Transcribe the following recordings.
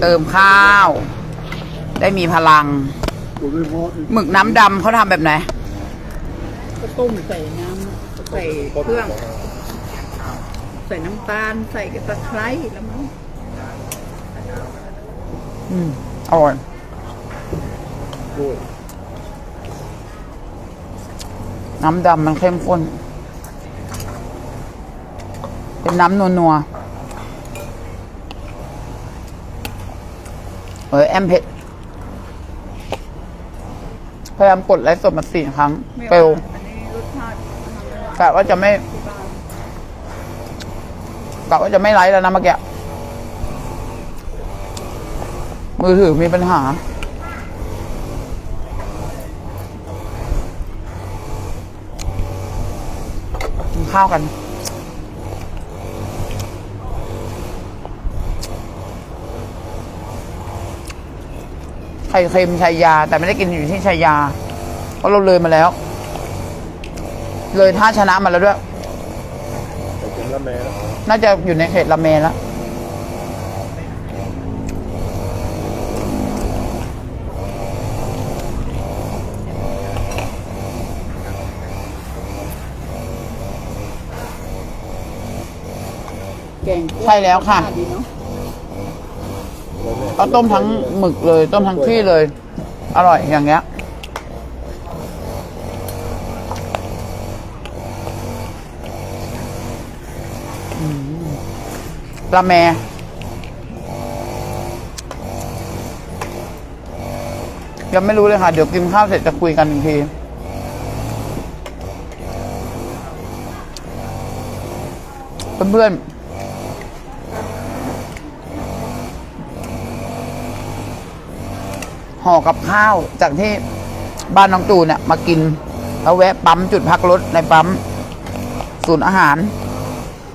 เติมข้าว ได้มีพลัง หมึกน้ำดำเขาทำแบบไหนก็ต้มใส่น้ำใส่เครื่อง ใส่น้ำตาลใส่กระตะไคร้แล้วมั้งอืมอร่อยน้ำดำมันเข้มข้นเป็นน้ำนัวนัวๆ เออแอมเผ็ดพยายามกดไลฟ์สดมาสี่ครั้งไม่เปลวว่าอันนี้รสชาติทำไม่ได้กะว่าจะไม่กะว่าจะไม่ไลฟ์แล้วนะเมื่อกี้มือถือมีปัญหากินข้าวกัน ข่เค็มชายา แต่ไม่ได้กินอยู่ที่ชายา เพราะเราเลยมาแล้ว เลยท่าชนะมาแล้วด้วยแต่กินละแม่แล้วน่าจะอยู่ในเขตละเมแล้วแกงใช่แล้วค่ะดีเนาะ ก็ต้มทั้งหมึกเลย ต้มทั้งที่เลย อร่อยอย่างเงี้ยปลาแมยังไม่รู้เลยค่ะ เดี๋ยวกินข้าวเสร็จจะคุยกันอีกทีเพื่อนๆ ห่อกับข้าวจากที่บ้านน้องตูเนี่ยมากินแล้วแวะปั๊มจุดพักรถในปั๊มศูนย์อาหาร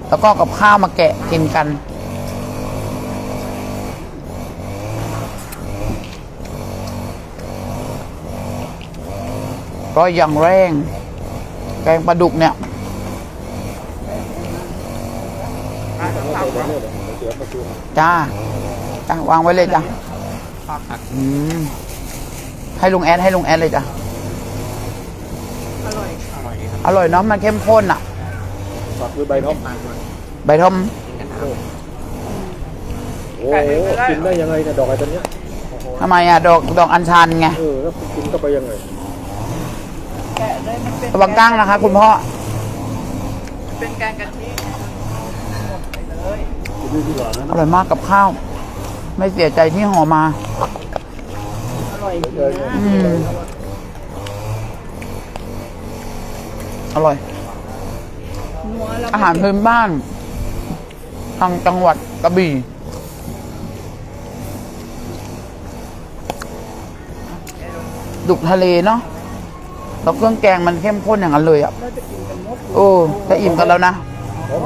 แล้วก็กับข้าวมาแกะกินกัน ก็อย่างแรงแกงปลาดุกเนี่ยจ้าจ้าวางไว้เลยจ้าะอืมให้ลุงแอดให้ลุงแอดเลยจ้ะ อร่อยอร่อยเนาะมันเข้มข้นอะปักด้วยใบท็อปใบทอมโอ้โหกินได้ยังไงเนี่ยดอกอะไรตัวเนี้ยทำไมอะ ดอกดอกอัญชันไง เออแล้วกินเข้าไปยังไงแกะเลยมันเป็นระวังก้างนะคะ คุณพ่อ เป็นแกงกะทิหมดไปเลย กินด้วยดีกว่านะ อร่อยมากกับข้าว ไม่เสียใจที่ห่อมา อร่อยดีนะอืม อร่อย นัวแล้วอาหารพื้นบ้าน ทางจังหวัดกระบี่ดุกทะเลเนาะแล้วเครื่องแกงมันเข้มข้นอย่างนั้นเลยอะเราจะกินกันหมดโอ้จะอิ่มกันแล้วนะโอ้โห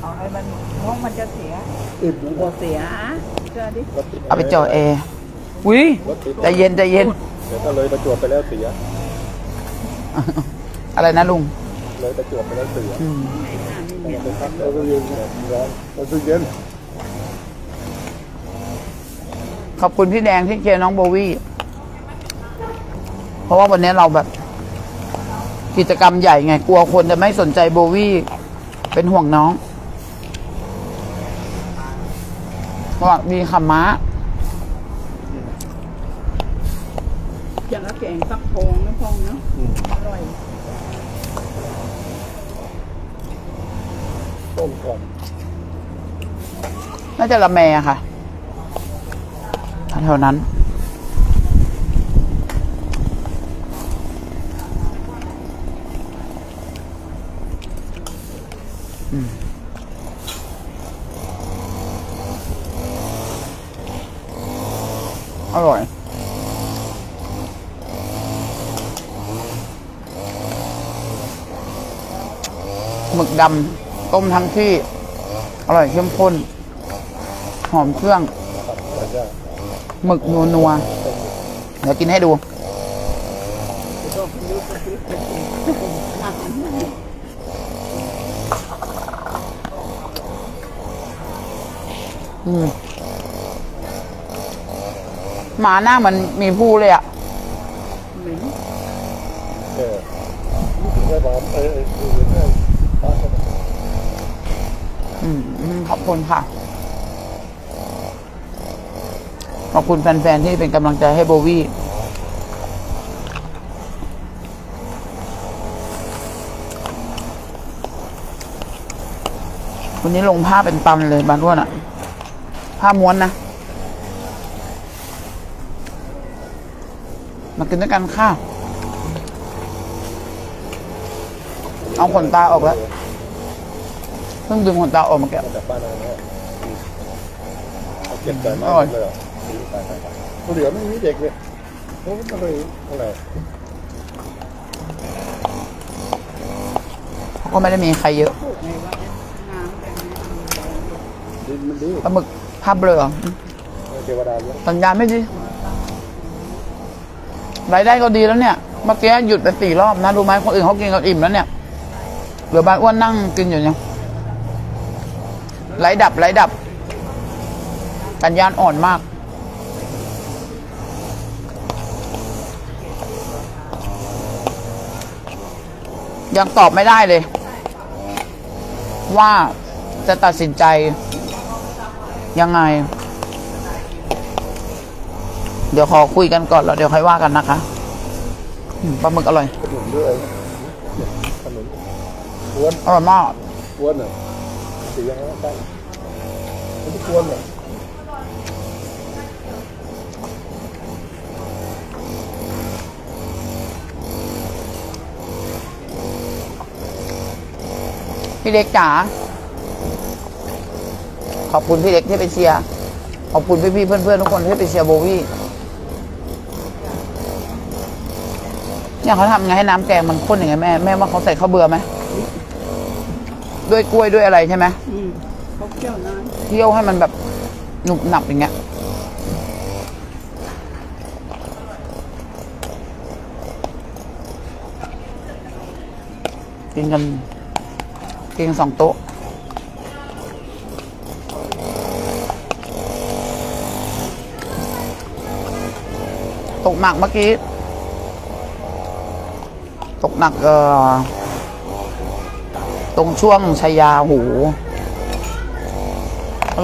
เอาให้มันเพราะมันจะเสียติดหูพอเสีย เชื่อดิรถติดเอาไปจ่อแอร์อุ้ยรถติดใจเย็นใจเย็นเดี๋ยวก็เลยประจวบไปแล้วเสีย อะไรนะลุง เลยประจวบไปแล้วเสียอืมไอ้ห่านี่แต่เนี่ยไปพักเราตู้เย็นร้อนเราตู้เย็น ขอบคุณพี่แดงที่เชียร์น้องโบวี่ เพราะว่าวันนี้เราแบบ กิจกรรมใหญ่ไง กลัวคนจะไม่สนใจโบวี่ เป็นห่วงน้อง เพราะว่ามีขำม้าอย่างละแกงฟักทองนะพองเนาะอร่อยต้มก่อนน่าจะละแมค่ะแถวนั้นอืม อร่อย หมึกดำต้มทั้งที่ อร่อยเข้มข้น หอมเครื่อง หมึกนัวนัวเดี๋ยวกินให้ดู อืม หมาหน้ามันมีผู้เลยอะเหม็นเออนี่ถึงได้ความเออเออคือได้ป้าเขาอืมอืมขอบคุณค่ะ ขอบคุณแฟนๆ ที่เป็นกำลังใจให้โบวี่วันนี้ลงผ้าเป็นตันเลยบานอ้วนอะผ้าม้วนนะ มากินด้วยกันค่ะ เอาขนตาออกแล้ว เพิ่งดึงขนตาออกมาแกะจากบ้านนางเนี่ยเอาเก็บใจมาอร่อยกเลยเหรอตายตายตายตัวเหลือไม่มีเด็กเลยโอ้ยมันเลยอะไรเขาก็ไม่ได้มีใครเยอะพูดไงว่าน้ำแบบนี้ดินมันดีปลาหมึกภาพเบลอ เทวดาเลี้ยงสัญญาณไม่ดี รายได้ก็ดีแล้วเนี่ยเมื่อกี้หยุดไปสี่รอบนะรู้ไหมคนอื่นเขากินกันอิ่มแล้วเนี่ยเหลือบ้านอ้วนนั่งกินอยู่เนี่ยไหลดับไหลดับสัญญาณอ่อนมาก ยังตอบไม่ได้เลย ว่าจะตัดสินใจยังไง เดี๋ยวขอคุยกันก่อนแล้วเดี๋ยวค่อยว่ากันนะคะอืมปลาหมึกอร่อย ขนุนด้วยขนุนกวนอร่อยมาก กวนเหรอสียังไงได้ไม่ได้กวนเหรอพี่เล็กจ๋า ขอบคุณพี่เล็กที่ไปเชียร์ ขอบคุณพี่ๆเพื่อนๆทุกคนที่ไปเชียร์โบวี่ เนี่ยเขาทำไงให้น้ำแกงมันข้นอย่างไงแม่แม่ว่าเขาใส่ข้าวเบื่อไหมด้วยกล้วยด้วยอะไรใช่ไหมอืมเขาเคี่ยวน้ำเคี่ยวให้มันแบบหนุบหนับอย่างเงี้ยกินกันกินกันสองโต๊ะตกหนักเมื่อกี้ ตกหนักเอ่อตรงช่วงชายาหู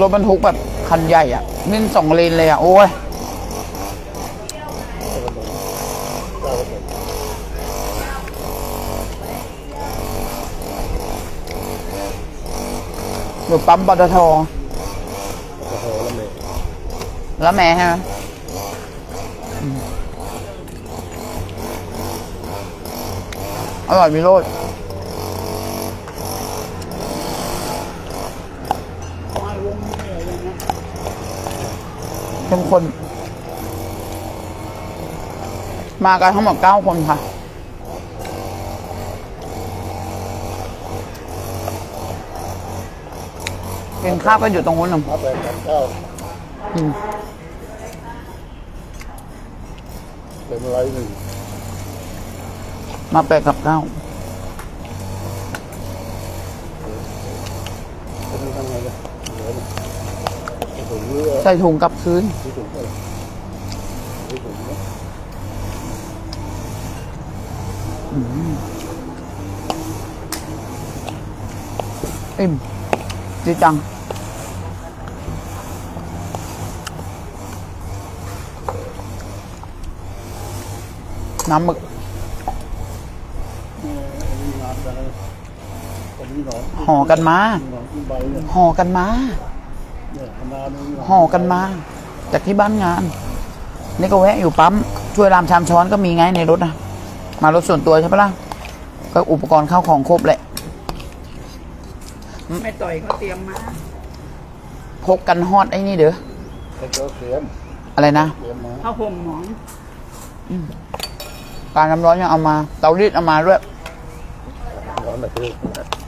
รถบรรทุกแบบคันใหญ่อะนิ่นสองเลนเลยอะโอ้ยเจ้าขนุนอยู่ปั๊มปตทโอ้โหแล้วเมย์แล้วแม่ใช่ อร่อยมีโรดควายวงเหนื่อยเลยนะเข้มข้นมากันทั้งหมดเก้าคนค่ะกินข้าวก็อยู่ตรงนู้นหนึ่งรับแรงกันเจ้าอืมเป็นไรหนึ่ง มาแปะกับเก้าใส่ถุงกลับคืนอิ่มดีจังน้ำหมึก หนอนห่อกันมามีหนอนกินใบเนี่ยห่อกันมาเนี่ยขนาดนึงเนี่ยห่อกันมา จากที่บ้านงาน นี่ก็แวะอยู่ปั๊มช่วยรามชามช้อนก็มีไงในรถนะมารถส่วนตัวใช่ปะล่ะก็อุปกรณ์เข้าของครบแหละไม่ต่อยเขาเตรียมมาพกกันฮอดไอ้นี่เด้อไอ้เจ้าเสียมอะไรนะเสียมมาผ้าห่มหมอนการน้ำร้อนยังเอามา เตารีดเอามาด้วยหนอนแบบนี้คว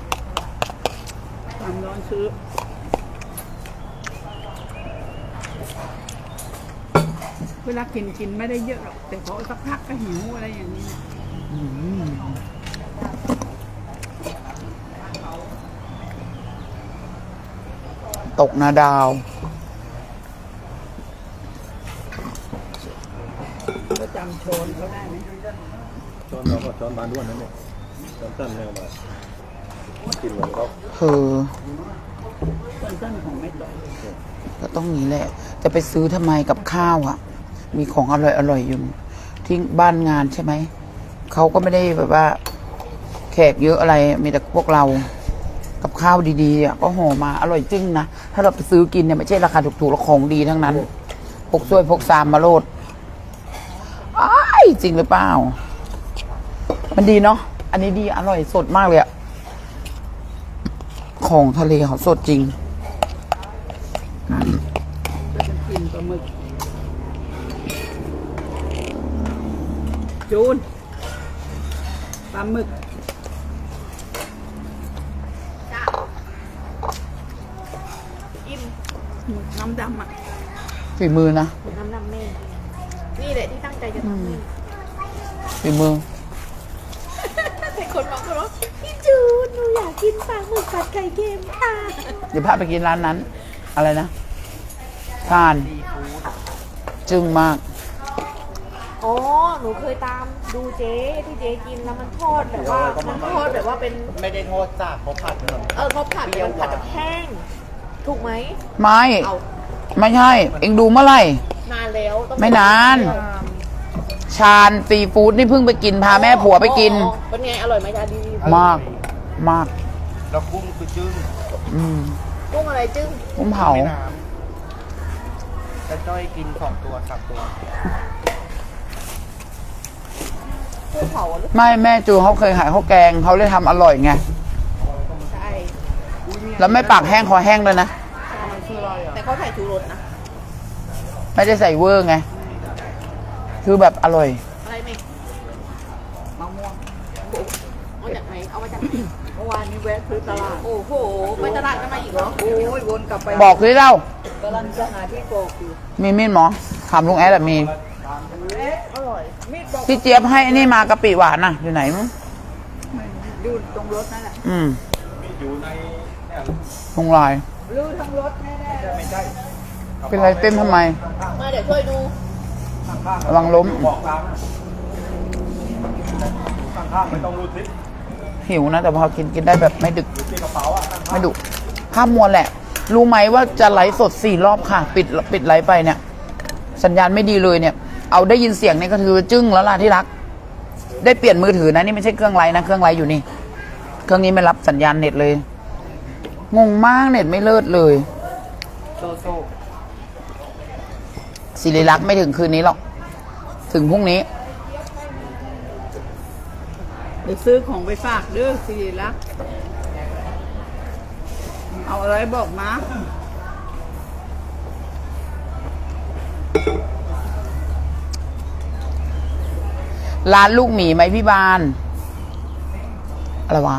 ามร้อนซื้อเวลากินกินไม่ได้เยอะหรอก แต่พอสักพักก็หิวอะไรอย่างนี้นะตกนาดาว ก็จำโชนเขาได้ไหม ช้อนเราก็ช้อนบานด้วนนั่นเนี่ยช้อนสั้นแนวมา กินเหมือนเขาเออต้อก็ต้องนี้แหละ จะไปซื้อทำไมกับข้าวอะมีของอร่อยอร่อยอยู่ ที่บ้านงานใช่ไหม เขาก็ไม่ได้แบบว่า แขกเยอะอะไร มีแต่พวกเรา กับข้าวดีๆอะก็ห่อมาอร่อยจริงนะ ถ้าเราไปซื้อกินเนี่ยไม่ใช่ราคาถูกๆแล้วของดีทั้งนั้น พกซวยพกซามมาโลดอ้ายจริงหรือเปล่า มันดีเนาะ อันนี้ดีอร่อยสดมากเลยอะ ของทะเลเขาสดจริงก็จะกินปลาหมึกจูนปลาหมึกจ้าอิ่มหมึกน้ำดำอะฝีมือนะน้ำดำแม่นี่แหละที่ตั้งใจจะทำให้ฝีมือแต่คนบอกคนว่าพี่จูน หนูอยากกินปลาหมึกผัดไข่เค็มค่ะเดี๋ยวพาไปกินร้านนั้น อะไรนะทาน จึงมาก อ๋อ หนูเคยตามดูเจ๊ที่เจ๊กินแล้วมันทอดแบบว่ามันทอดแบบว่าเป็น ไม่ได้โทษจากเขาผัดเหมือนเออเขาผัดเป็นผัดแบบแห้ง ถูกไหมไม่ เอาไม่ใช่ เอ็งดูเมื่อไหร่ นานแล้วต้องไม่นาน ชานซีฟู้ดนี่เพิ่งไปกินพาแม่ผัวไปกินอ๋อเป็นไง อร่อยไหมคะดีมาก มากแล้วกุ้งคือจึ้งอืมกุ้งอะไรจึ้งกุ้งเผาแม่น้ำแต่จ้อยกินสองตัวสามตัวกุ้งเผาหรือไม่แม่จูเขาเคยขายข้าวแกงเขาเลยทำอร่อยไงใช่แล้วไม่ปากแห้งคอแห้งเลยนะแต่เขาใส่ชูรสนะไม่ได้ใส่เวอร์ไงคือแบบอร่อยอะไรไหมมะม่วงเอาจากไหนเอามาจากไหนเมื่อวานนี้แวะซื้อตลาด โอ้โห ไปตลาดกันมาอีกเหรอโอ้ยวนกลับไปบอกเลยเล่ากำลังจะหาที่โกกอยู่มีมีดหมอถามลุงแอดอะมี เอ๊ะอร่อยมีดบอกพี่เจี๊ยบให้ไอ้นี่มากะปิหวานน่ะ อยู่ไหนมั้งมันอยู่ตรงรถนั่นแหละอืมอยู่ในเนี่ยลงลายลื้อทั้งรถแน่ๆไม่ใช่เป็นไรเต้นทำไม มาเดี๋ยวช่วยดู ระวังล้ม บอกตามนะข้างๆไม่ต้องรู้ทิศ หิวนะ แต่พอกินกินได้แบบไม่ดึกที่กระเป๋าอะไม่ดุภาพมวลแหละ รู้ไหมว่าจะไลฟ์สดสี่รอบค่ะ ปิดปิดไลฟ์ไปเนี่ย สัญญาณไม่ดีเลยเนี่ย เอาได้ยินเสียงเนี่ยก็คือจึ้งแล้วล่ะที่รัก ได้เปลี่ยนมือถือนะนี่ไม่ใช่เครื่องไลฟ์นะเครื่องไลฟ์อยู่นี่ เครื่องนี้ไม่รับสัญญาณเน็ตเลย งงมากเน็ตไม่เลิศเลยโซโซสิริรักษ์ไม่ถึงคืนนี้หรอก ถึงพรุ่งนี้ เดี๋ยวซื้อของไปฝากเด้อสิริรักษ์เอาอะไรบอกมาร้านลูกหมีไหมพี่บาน อะไรวะ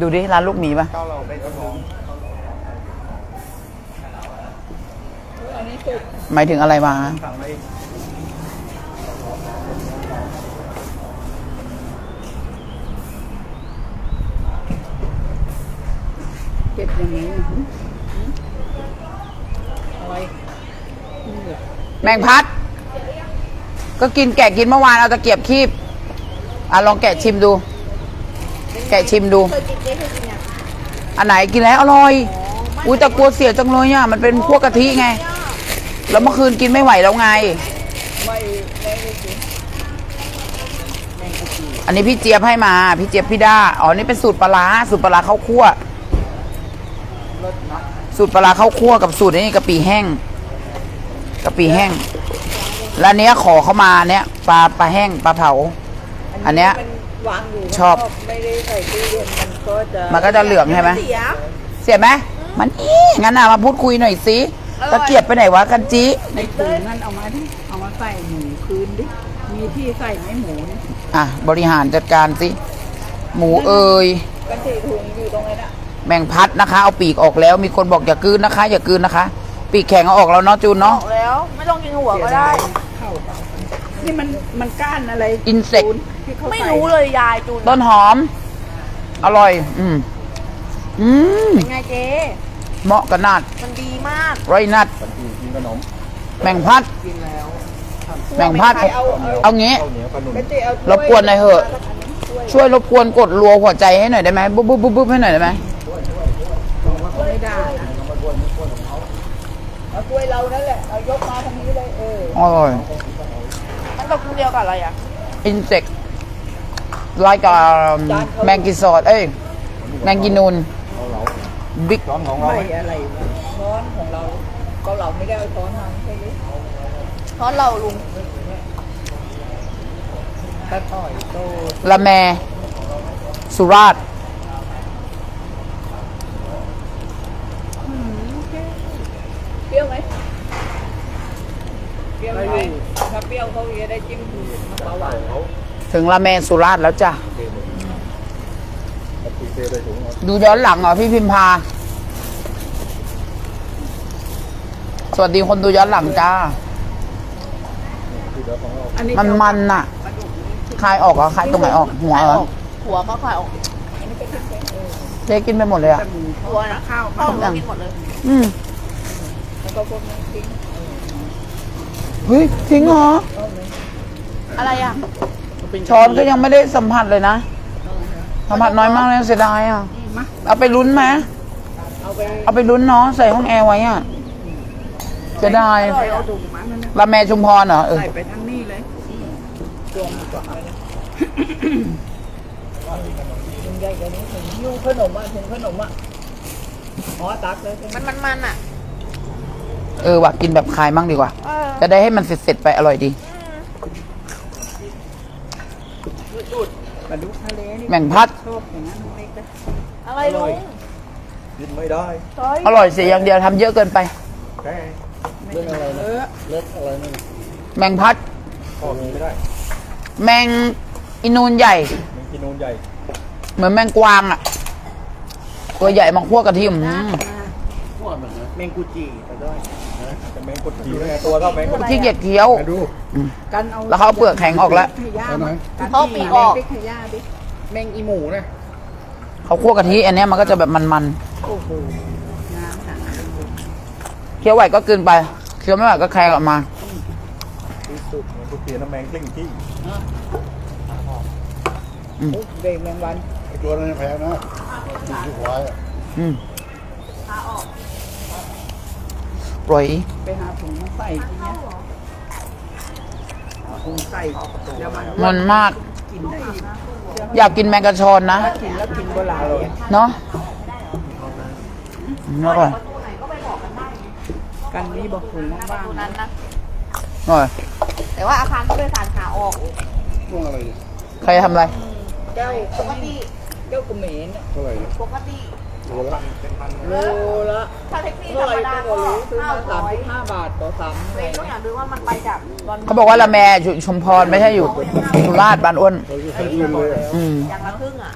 ดูดิ ร้านลูกหมีปะเก้าเราไปทดลองหมายถึงอะไรวะสั่งไว้เก็ ยังไงอะไรแมงพัด ก็กินแกะกินเมื่อวานเอาตะเกียบคีบอะลองแกะชิมดู แกะชิมดู เคยกินเจ๊เคยกินยังอันไหนกินแล้วอร่อย อุ้ยแต่กลัวเสียจังเลยอะมันเป็นพวกกะทิไง แล้วเมื่อคืนกินไม่ไหวแล้วไง ไม่ไม่ได้กินอันนี้พี่เจี๊ยบให้มา พี่เจี๊ยบพี่ด้า อ๋อ นี่เป็นสูตรปลาร้าสูตรปลาร้าข้าวคั่ว สูตรปลาร้าข้าวคั่วกับสูตรไอ้นี่กะปิแห้งกะปิแห้งแล้วอันเนี้ยขอเข้ามาเนี้ยปลาปลาแห้งปลาเผา อันเนี้ยมันวางอยู่ชอบไม่ได้ใส่ตู้เย็นมันก็จะมันก็จะเหลืองใช่ไหม เสียเสียไหมมันอีงั้นน่ะมาพูดคุยหน่อยสิตะเกียบไปไหนวะกันจีในถุงนั่นเอามาดิเอามาใส่หมูคืนดิ มีที่ใส่ไหมหมูเนี่ยอะบริหารจัดการสิ หมูเอ่ยกันสี่ถุงอยู่ตรงนั้นอะ แมงพัดนะคะ เอาปีกออกแล้ว มีคนบอกอย่ากลืนนะคะ อย่ากลืนนะคะ ปีกแข็งเอาออกแล้วเนาะจูนเนาะ บอกแล้ว ไม่ต้องกินหัวก็ได้ เข้านี่มันมันก้านอะไร Insect จูนที่เขาไม่ใส่รู้เลยยายจูนต้นหอม อร่อย อืมอืมเป็นไงเจ๊เหมาะกับนัดมันดีมากไรนัดกินกินขนมแบ่งพัด กินแล้วแบ่งพัดเอาเอาเอางี้ ข้าวเหนียวขนุนไปจิเอารบกวนหน่อยเถอะ ช่วยรบกวนกดรัวหัวใจให้หน่อยได้ไหมบุ๊บบุ๊บบุ๊บบุ๊บให้หน่อยได้ไหมไม่ได้นะ เอาถ้วยเรานั่นแหละเอายกมาทางนี้เลยเอออร่อยมันตกเดียวกับอะไรอะ insect like a m a n g i s o d เอ้ยแมงกินูนเอาเหลาบิ๊กช้อนของเราไม่ไหมอะไรวะช้อนของเราเกาเหลาไม่ได้เอาช้อนมาใช่ไหมเพราะเราลุงกระต่อยโตละแม สุราษฎร์ เปรี้ยวไหมเปรี้ยวไหม ถ้าเปรี้ยวเขาจะได้จิ้มมะพร้าวหวานถึงละแมนสุราษฎร์แล้วจ้ะ ดูย้อนหลังเหรอพี่พิมพา สวัสดีคนดูย้อนหลังจ้า อันนี้มันมันน่ะคลายออกเหรอคลายตรงไหนออก หัวเหรอหัวก็คลายออกเจ๊กินไปหมดเลยอะ หัวนะข้าวข้าวกินหมดเลย อืมแล้วก็พวกนี้ทิ้ง เฮ้ยทิ้งเหรอ อะไรอะช้อนก็ยังไม่ได้สัมผัสเลยนะ สัมผัสน้อยมากเลยเสียดายอะมาเอาไปลุ้นไหมเอาไปเอาไปลุ้นเนาะใส่ห้องแอร์ไว้อะเสียดายไปเอาถุงมานั่นนะละแมชุมพรเหรอเออใส่ไปทั้งนี้เลยรวมก่อนเลยนะถุงใหญ่กว่านี้ถุงยูขนมอะถุงขนมอะอ๋อตักเลยมันมันมันอะ เออว่ะกินแบบคลายมั่งดีกว่า เออจะได้ให้มันเสร็จๆไปอร่อยดีปลาดุกทะเลนี่แบ่งพัด ชอบอย่างนั้นเล็กนะอะไรลุงกินไม่ได้ซอยอร่อยเสียอย่างเดียวทำเยอะเกินไป แค่เรื่องอะไรเออเล็กอะไรนี่แมงพัดพ่อกินไม่ได้แมงอินูนใหญ่ มันกินนูนใหญ่เหมือนแมงกวางอะ ตัวใหญ่มาคั่วกระเทียมอืมเมงกุจิแต่ด้วยนะ แต่แมงกดขี่ได้ไงตัวเท่าแมงกดที่เกียจเคี้ยว มาดู กันเอาแล้วเขาเอาเปลือกแข็งออกแล้ว ขย่ามาเขาปีกออกพริกขย่าดิเมงอีหมูนะ เขาคั่วกะทิอันเนี้ยมันก็จะแบบมันโอ้โหน้ำหาๆเคี้ยวไหวก็กลืนไปเคี้ยวไม่ไหวก็แคร์ออกมา ที่สุดแมงกดขี่น้ำแมงกลิ้งที่โอ้เบรกแมงวันไอตัวนั้นแพ้นะที่ควายอืม ปล่อยไปหาถุงมาใส่ทีเนี้ยเอาถุงใส่เดี๋ยวมันมันมาก กินได้อีกอยากกินแมงกะชอนนะ ถ้ากินแล้วกินโบราณเลยเนาะอืมอร่อยกันนี่บอกถุงบ้างตัวๆนั้นนะ อร่อยแต่ว่าอาคารผู้โดยสารขาออกช่วงอะไรใครทำอะไร เจ้าปกติเจ้ากระเหมนเท่าไหร่ปกติ ตัวละโลละถ้าแท็กซี่เท่าธรไหรร่มดาก็ก็รู้ซื้อห้ามาสามร้อยสิบห้าบาทต่อสามอะเวไรนต้องอยากดูว่ามันไปจากดอนเขาบอกว่าละแมอยู่ชุมพรไม่ใช่อยู่สุราษฎร์บ้านอ้วน เราจะขึ้นเงินเลยอะอืมอย่างละครึ่งอะ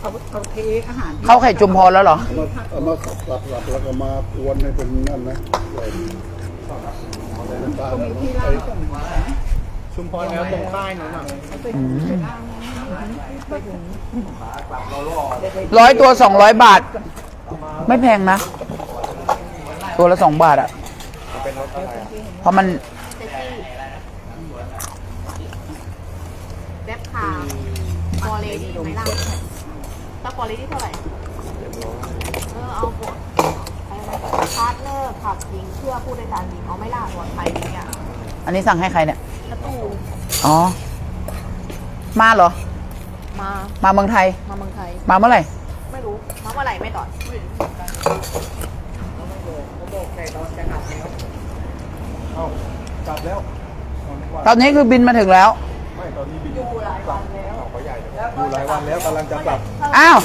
เอาเอาเทอาหารเข้าไข่จุมพรแล้วเหรอมาเอามาสับสับสับแล้วก็มาอวนให้เป็นนั่นนะใส่อะไรน้ำตาลมีที่ร้านส่งมาชุมพรแนวตรงค่ายนู้นน่ะ ร้อยตัวสองร้อยบาท ไม่แพงนะ ตัวละสองบาทอะเพราะมันเซ็กซี่เว็บคาฟอร์เรดี้ไหมล่ะถ้าฟอร์เรดี้เท่าไหร่ เออเอาหมดพาร์ทเนอร์ขับหญิงเพื่อผู้โดยสารหญิงเอาไม่ล่าปลอดภัยเนี่ยอันนี้สั่งให้ใครเนี่ยกระตู อ๋อ มาเหรอ มามาเมืองไทย มาเมืองไทย มาเมื่อไหร่ ไม่รู้มาเมื่อไหร่ไม่ตอบเขาบอกแต่ตอนจะกลับแล้วเอ้ากลับแล้วเอานึกว่าตอนนี้คือบินมาถึงแล้ว ไม่ตอนนี้บินอยู่หลายวันแล้วเขาใหญ่อยู่หลายวันแล้วกำลังจะกลับอ้าว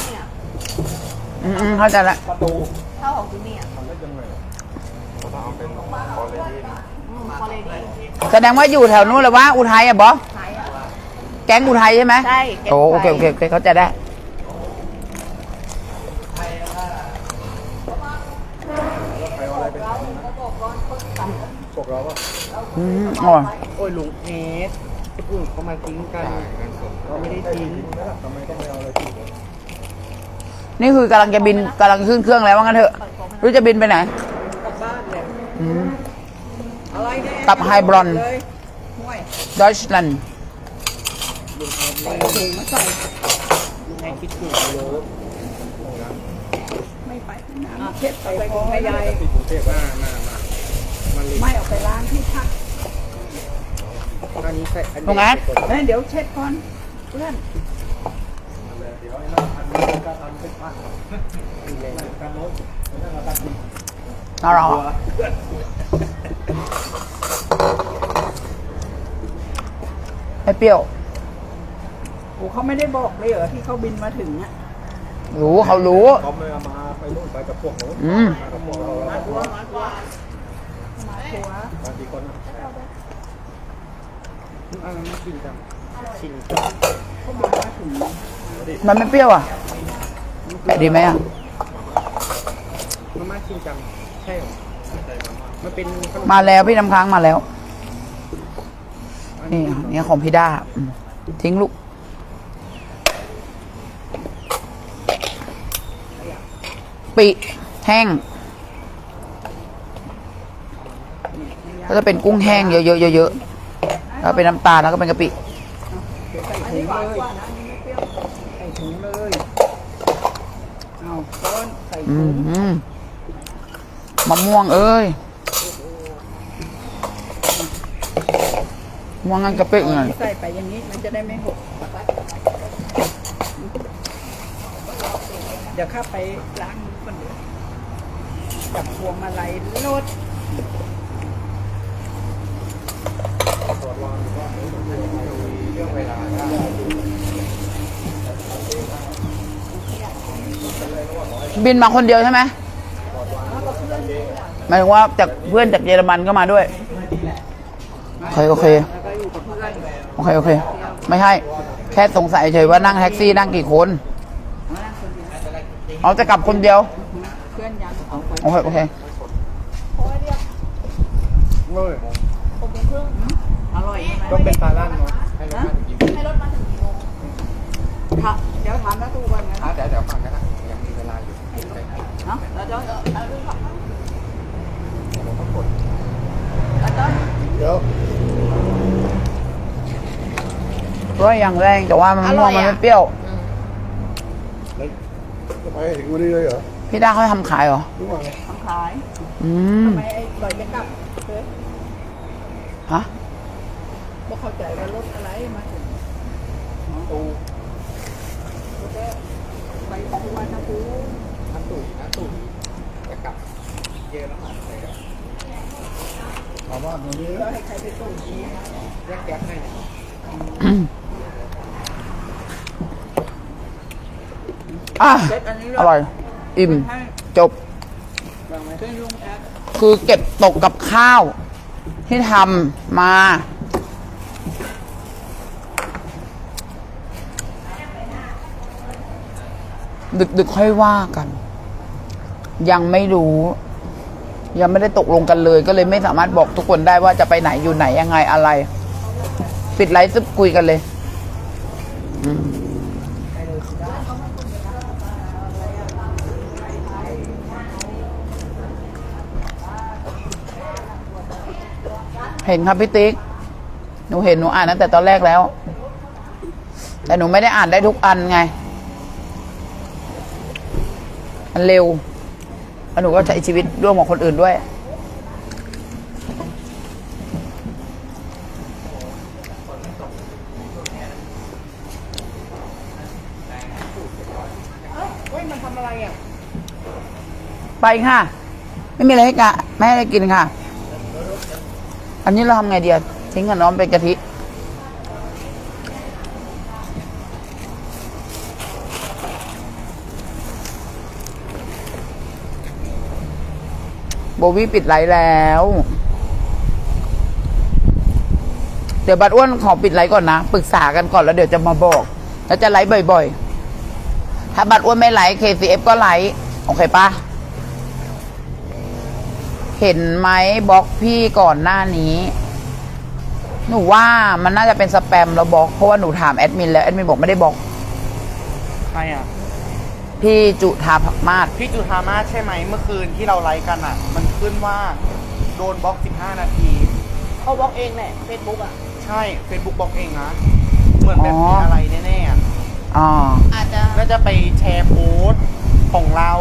อืมอืมเข้าใจละ ประตูเท่าของที่นี่อะทำได้ยังไงเขาเอาเป็นคอลเลจีอืมฟอร์เรดี้แสดงว่าอยู่แถวนู้นเลยว่าอุทัยอะบอสไทยอะแก๊งอุทัยใช่ไหมใช่โอ้โอเคโอเคโอเคเข้าใจได้ใครเอาอะไรเป็นพวกเราปะอืมอร่อยโอ้ยลุงเนสที่อื่นเขามาทิ้งกันเราไม่ได้ทิ้งทำไมต้องไม่เอาอะไรที่นี่คือกำลังจะบินกำลังขึ้นเครื่องแล้วว่างั้นเถอะรู้จะบินไปไหน กลับบ้านเลยอืม อะไรเนี่ยกับไฮบรอน เลยห่วยดอยชแลนด์ใส่ ถุงมาใส่ให้คิดถูกโลไม่ไปน้ำเช็ดใส่องยายที่กรุงเทพมามามามันไม่เอาไปล้างที่พักอันนี้ใส่อันตรงนั้นเดี๋ยวเช็ดก่อนเพื่อนเดี๋ยวไอ้นั่นทันนี้ก็ทันเป็นพันการโน้ตนั่นเราตัดน่ารักไม่เปรี้ยว โอ้เขาไม่ได้บอกเลยเหรอที่เขาบินมาถึงอะรู้เขารู้ เขาไม่เอามาไปนู่นไปกับพวกโน้นอืม มากับพวกเรามาตัวมาตัวมาตัวบางทีคนอันนั้นไม่กินจังชินเขาบินมาถึงมันไม่เปรี้ยวอะ ดีไหมอะ มาม่าชินจังใช่เหรอมันเป็นขนมมาแล้วพี่น้ำค้างมาแล้ว นี่นี่ของพี่ด้าอืมทิ้งลูก ปิแห้ง ก็จะเป็นกุ้งแห้งเยอะๆเยอะๆแล้วเป็นน้ำตาลแล้วก็เป็นกะปิใส่ถุงเลยใส่ถุงเลยเอาก้อนใส่ถุงมมะม่วงเอ้ยม่วงงั้นกะปิเงินใส่ไปอย่างนี้มันจะได้ไม่หกเดี๋ยวข้าไปล้าง มือก่อนเดียวจับพวงมาลัยรถเรื่องเวลาบินมาคนเดียวใช่ไหมหมายถึงว่าจากเพื่อนจากเยอรมันก็มาด้วยโอเคโอเคโอเคโอเค ไม่ใช่ แค่สงสัยเฉยว่านั่งแท็กซี่นั่งกี่คน เอาจะกลับคนเดียว เพื่อนยังเอาไปโอเคโอเคเว้ยอร่อยใช่ไหมต้องเป็นปลาล่านเนาะให้รถมาถึงกี่โมงค่ะเดี๋ยวถามน้าตูก่อนนะอะเดี๋ยวเดี๋ยวฟังกันนะยังมีเวลาอยู่เนาะแล้วเดี๋ยวเอาดูก่อนผมต้องกดแล้วเดี๋ยวเดี๋ยวก็อย่างแรงแต่ว่ามันม่วงมันไม่เปรี้ยวแล้ว จะไปถึงวันนี้เลยเหรอพี่ด้าเขาทำขายเหรอหรือว่าไงทำขายอืมทำไมไอ้ลอยจะกลับเฮ้ยฮะบ่เข้าใจว่ารถอะไรมาถึงตูรถแรกไปทุกวันนะคูน้ำตุ๋ยน้ำตุ๋ยจะกลับเยอะแล้วมาเลยอะถามว่าวันนี้แล้วให้ใครไปส่งทีแยกแก๊สให้เนี่ย อะเซ็ตอันนี้อร่อย อิ่ม ให้จบวางไว้ช่วยลุงแอดคือเก็บตกกับข้าว ที่ทำมา ดึกดึกๆค่อยว่ากัน ยังไม่รู้ ยังไม่ได้ตกลงกันเลย ก็เลยไม่สามารถบอกทุกคนได้ว่าจะไปไหนอยู่ไหนยังไงอะไร ปิดไลฟ์ซึบคุยกันเลย ห็นครับพี่ติ๊ก หนูเห็นหนูอ่านตั้งแต่ตอนแรกแล้ว แต่หนูไม่ได้อ่านได้ทุกอันไง มันเร็วแล้วหนูก็ใช้ชีวิตร่วมกับคนอื่นด้วย เฮ้ยมันทำอะไรอะ ไปค่ะ ไม่มีอะไรให้กะไม่ให้อะไรกินค่ะ อันนี้เราทำไงเดียทิ้งกับน้องเป็นกะทิโบวี่ปิดไลฟ์แล้ว เดี๋ยวบัดอ้วนขอปิดไลฟ์ก่อนนะ ปรึกษากันก่อนแล้วเดี๋ยวจะมาบอก แล้วจะไลฟ์บ่อยๆ ถ้าบัดอ้วนไม่ไลฟ์ KCF ก็ไลฟ์โอเคปะ เห็นไหมบล็อกพี่ก่อนหน้านี้ หนูว่ามันน่าจะเป็นสแปมแล้วบล็อกเพราะว่าหนูถามแอดมินแล้วแอดมินบอกไม่ได้บล็อกใครอะ พี่จุธามาศพี่จุธามาศใช่ไหมเมื่อคืนที่เราไลฟ์กันอะ มันขึ้นว่าโดโดนบล็อก 15 นาที เขาบล็อกเองแหละเฟซบุ๊กอะ ใช่ Facebook บล็อกเองนะ เหมือนแบบอ๋อมีอะไรแน่ๆอะอ่าอาจจะ น่าจะไปแชร์โพสต์ของเรา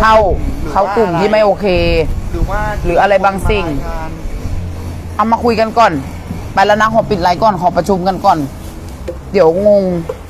เข้าหรือเข้ากลุ่มว่ที่ไม่โอเค หรือว่าหรืออะไรบางสิ่งมรายานเอามาคุยกันก่อน ไปแล้วนะขอปิดไลน์ก่อนขอประชุมกันก่อน เดี๋ยวงงไ